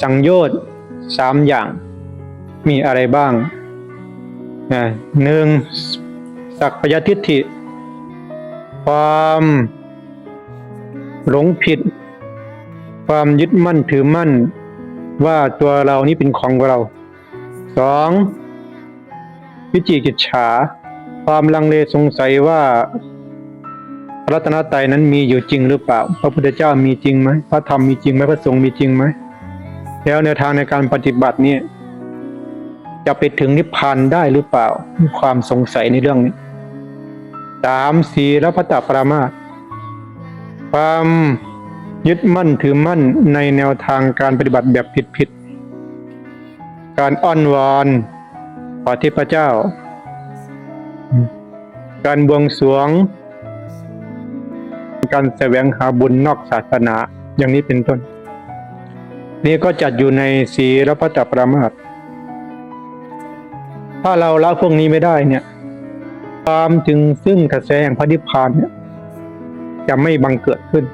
สังโยชน์สามอย่าง มีอะไรบ้างหนึ่งสักพยทิฏฐิ ความหลงผิด ความยึดมั่นถือมั่น ว่าตัวเรานี้เป็นของเราสองวิจิกิจฉา ความลังเลสงสัยว่าระรัตนตรัยนั้นมีอยู่จริงหรือเปล่า พระพุทธเจ้ามีจริงไหมพระธรรมมีจริงไหมพระสงฆ์มีจริงไหม แล้วแนวทางในการปฏิบัติเนี่ยจะไปถึงนิพพานได้หรือเปล่า มีความสงสัยในเรื่องนี้สามสีรพัตปรามาความยึดมั่นถือมั่นในแนวทางการปฏิบัติแบบผิดๆ การอ้อนวอนขอเทพระเจ้า การบวงสรวง การแสวงหาบุญนอกศาสนาอย่างนี้เป็นต้น นี่ก็จัดอยู่ในศีลพัตปรามาสถ้าเราละพวกนี้ไม่ได้เนี่ย ความถึงซึ่งกระแสแห่งพระนิพพานเนี่ย จะไม่บังเกิดขึ้น